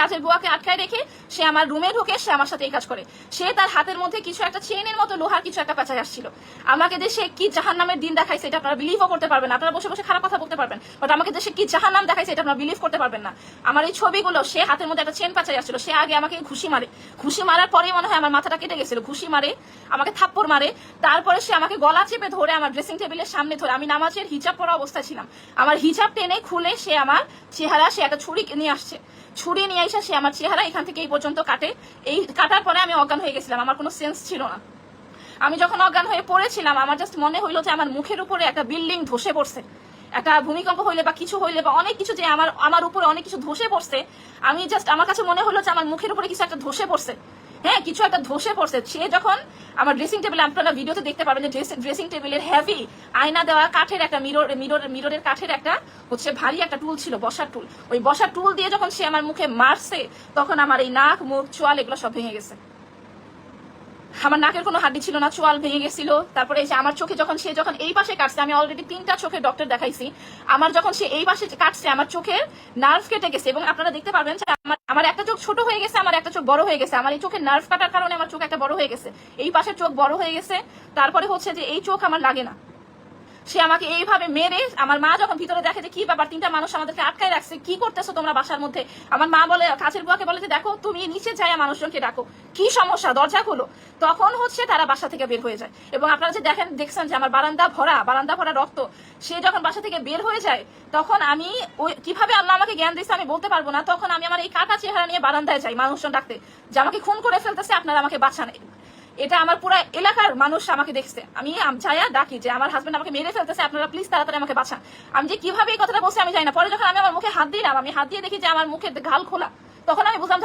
কাজের বুয়াকে আটকায় রেখে সে আমার রুমে ঢুকে সে আমার সাথে এই কাজ করে। সে তার হাতের মধ্যে কিছু একটা চেনের মতো লোহার কিছু একটা পেঁচায় আসছিল। আমাকে দেশে কি জাহান নামের দিন দেখাইছে এটা আপনারা বিলিভও করতে পারবেন। আপনারা বসে বসে খারাপ কথা বলতে পারবেন। বাট আমাকে দেশে কি জাহান নাম দেখাইছে এটা আপনারা বিলিভ করতে পারবেন না। আমার এই ছবিগুলো, সে হাতের মধ্যে একটা চেন পেঁচায় আসছিল। সে আগে আমাকে ঘুষি মারে। ঘুষি মারার পরে মনে হয় আমার মাথাটা কেটে গেছিল। ঘুষি মারে, আমাকে থাপ্পড় মারে। তারপরে সে আমাকে গলা চেপে ধরে আমার ড্রেসিং টেবিলের সামনে ধরে, আমি নামাজের হিজাব পরা অবস্থায় ছিলাম। আমার হিজাব টেনে খুলে সে আমার চেহারা, সে একটা ছুরি নিয়ে আসছে। ছুরি নিয়ে এসে সে আমার চেহারা এখান থেকে এই পর্যন্ত কাটে। এই কাটার পরে আমি অজ্ঞান হয়ে গেছিলাম, আমার কোনো সেন্স ছিল না। আমি যখন অজ্ঞান হয়ে পড়েছিলাম, আমার জাস্ট মনে হইল যে আমার মুখের উপরে একটা বিল্ডিং ধসে পড়ছে। একটা ভূমিকম্প হইলে বা কিছু হইলে বা অনেক কিছু যে আমার আমার উপরে অনেক কিছু ধসে পড়ছে, আমি জাস্ট আমার কাছে মনে হলো যে আমার মুখের উপরে কিছু একটা ধসে পড়ছে। হ্যাঁ কিছু একটা ধসে পড়ছে। সে যখন আমার ড্রেসিং টেবিল আপনারা ভিডিওতে দেখতে পাবেন যে ড্রেসিং টেবিলের হেভি আয়না দেওয়া, কাঠের একটা মিরর মিরর মিররের কাঠের একটা হচ্ছে ভারী একটা টুল ছিল, বসার টুল ওই বসার টুল দিয়ে যখন সে আমার মুখে মারছে, তখন আমার এই নাক, মুখ, চোয়াল, এগুলো সব ভেঙে গেছে। আমার নাকের কোনো হাড্ডি ছিল না, চোয়াল ভেঙে গেছিল। তারপরে এই যে আমার চোখে যখন সে যখন এই পাশে কাটছে, আমি অলরেডি তিনটা চোখে ডক্টর দেখাইছি। আমার যখন সে এই পাশে কাটছে, আমার চোখের নার্ভ কেটে গেছে এবং আপনারা দেখতে পারবেন আমার আমার একটা চোখ ছোট হয়ে গেছে, আমার একটা চোখ বড় হয়ে গেছে। আমার এই চোখের নার্ভ কাটার কারণে আমার চোখ একটা বড় হয়ে গেছে। এই পাশের চোখ বড় হয়ে গেছে। তারপরে হচ্ছে যে এই চোখ আমার লাগে না। সে আমাকে এইভাবে মেরে, আমার মা যখন ভিতরে দেখে যে কি ব্যাপার, তিনটা মানুষ আমাদেরকে আটকায় রাখছে, কি করতেছো তোমরা বাসার মধ্যে? আমার মা বলে, কাছের বুয়াকে বলে যে, দেখো, তুমি নিচে যাই মানুষজনকে ডাকো। কি সমস্যা? দরজা খোলো। তখন হচ্ছে তারা বাসা থেকে বের হয়ে যায়। এবং আপনারা যে দেখেন, দেখছেন যে আমার বারান্দা ভরা বারান্দা ভরা রক্ত। সে যখন বাসা থেকে বের হয়ে যায়, তখন আমি ওই, কীভাবে আল্লাহ আমাকে জ্ঞান দিচ্ছে আমি বলতে পারব না। তখন আমি আমার এই কাটা চেহারা নিয়ে বারান্দায় যাই মানুষজন ডাকতে। যে আমাকে খুন করে ফেলতেছে, আপনারা আমাকে বাঁচান। এটা আমার পুরো এলাকার মানুষ আমাকে দেখছে। আমি চাইয়া ডাকি যে আমার হাজবেন্ড আমাকে মেরে ফেলতেছে, আপনারা প্লিজ তাড়াতাড়ি আমাকে বাঁচান। আমি যে কীভাবে এই কথাটা বলছি আমি জানি না। পরে যখন আমি আমার মুখে হাত দিলাম, আমি হাত দিয়ে দেখি যে আমার মুখে গাল খোলা, তখন আমি বুঝলাম